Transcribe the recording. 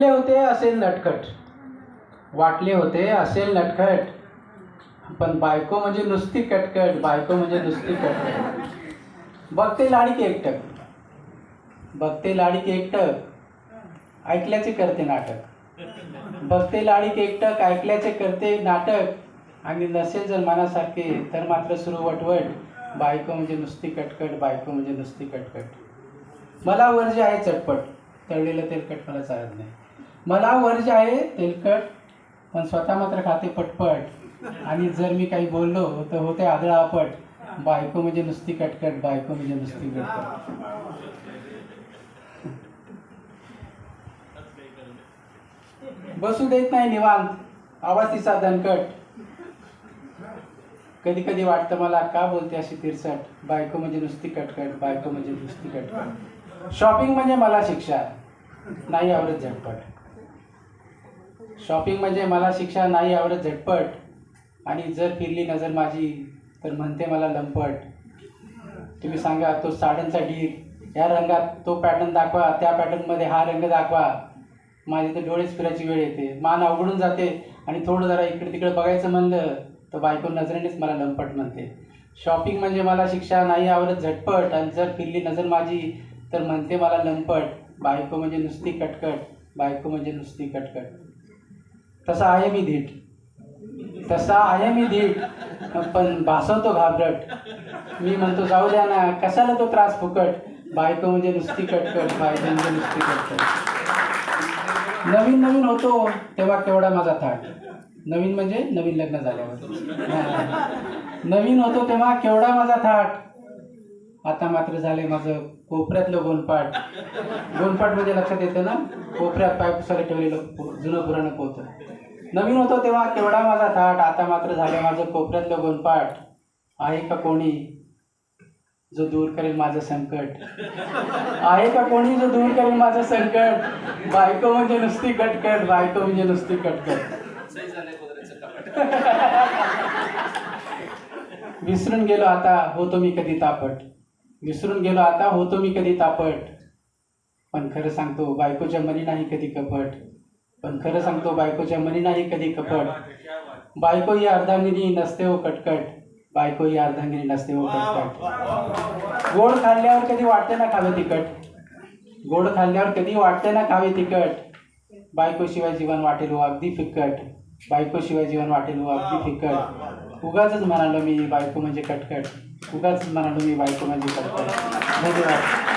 वाटले होते असेल नटखट. वाटले होते असेल नटखट. पण बायको म्हणजे नुसती कटकट बायको म्हणजे नुसती कटकट. बघते लाडीक एकटक. बघते लाडीक एकटक. ऐकल्याचे करते नाटक. बघते लाडीक एकटक ऐकल्याचे करते नाटक. आणि नसेल जर मनासारखे तर मात्र सुरू वटवट बायको म्हणजे नुसती कटकट बायको म्हणजे नुसती कटकट. मला वर्ज आहे चटपट तळलेलं तेलकट मला चालत नाही. मला वर्ज आहे तेलकट पण स्वतः मात्र खाते पटपट. आणि जर मी काही बोललो तर होते आदळापट. बायको म्हणजे नुसती कटकट बायको म्हणजे नुसती कटकट बसू देत नाही निवांत. आवाज तिचा दणकट. कधी कधी वाटतं मला का बोलते अशी तिरसट? बायको म्हणजे नुसती कटकट बायको म्हणजे नुसती कटकट शॉपिंग म्हणजे मला शिक्षा. नाही आवडत झटपट. शॉपिंग म्हणजे मला शिक्षा नाही आवडत झटपट. आणि जर फिरली नजर माझी तर म्हणते मला लंपट. तुम्ही सांगा तो साड्यांचा ढीग या रंगात तो पॅटर्न दाखवा त्या पॅटर्नमध्ये हा रंग दाखवा. माझे तर डोळेच फिरायची वेळ येते. मान अवघडून जाते आणि थोडं जरा इकडे तिकडे बघायचं म्हणलं तर बायको नजरेनेच मला लंपट म्हणते. शॉपिंग म्हणजे मला शिक्षा नाही आवडत झटपट. आणि जर फिरली नजर माझी तर म्हणते मला लंपट. बायको म्हणजे नुसती कटकट. बायको म्हणजे नुसती कटकट. तसा आहे मी धीट. तसा आहे मी धीट. पण भासवतो घाबरट. मी म्हणतो जाऊ द्या ना कशाला तो त्रास फुकट? बायको म्हणजे नुसती कटकट बायको म्हणजे नुसती कटकट. नवीन नवीन होतो तेव्हा केवढा माझा थाट. नवीन म्हणजे नवीन लग्न झाल्यावर. नवीन होतो तेव्हा केवढा माझा थाट. आता मात्र झाले माझं कोपऱ्यातलं गोनपाट गोनपाट म्हणजे लक्षात येतं ना? कोपऱ्यात पाय पुसायला ठेवलेलं जुनं पुराणं पोहतं नवीन होतो तेव्हा केवढा माझा थाट आता मात्र झाले माझं कोपऱ्यातलं गोंधपाठ आहे का कोणी जो दूर करेल माझं संकट? आहे का कोणी जो दूर करेल माझं संकट? बायको म्हणजे नुसती कटकट बायको म्हणजे नुसती कटकट. विसरून गेलो आता होतो मी कधी तापट. विसरून गेलो आता होतो मी कधी तापट. पण खरं सांगतो बायकोच्या मनी नाही कधी कपट. पण खरं सांगतो बायकोच्या मनी नाही कधी कपट. बायको ही अर्धांगिनी नसते हो कटकट. बायको ही अर्धांगिनी नसते हो कटकट. गोड खाल्ल्यावर कधी वाटते ना खावे तिखट? गोड खाल्ल्यावर कधी वाटते ना खावे तिखट? बायकोशिवाय जीवन वाटेल हो अगदी फिक्कट बायकोशिवाय जीवन वाटेल हो अगदी फिक्कट उगाच म्हणालो मी बायको म्हणजे कटकट. उगाच म्हणालो मी बायको म्हणजे कटकट. धन्यवाद.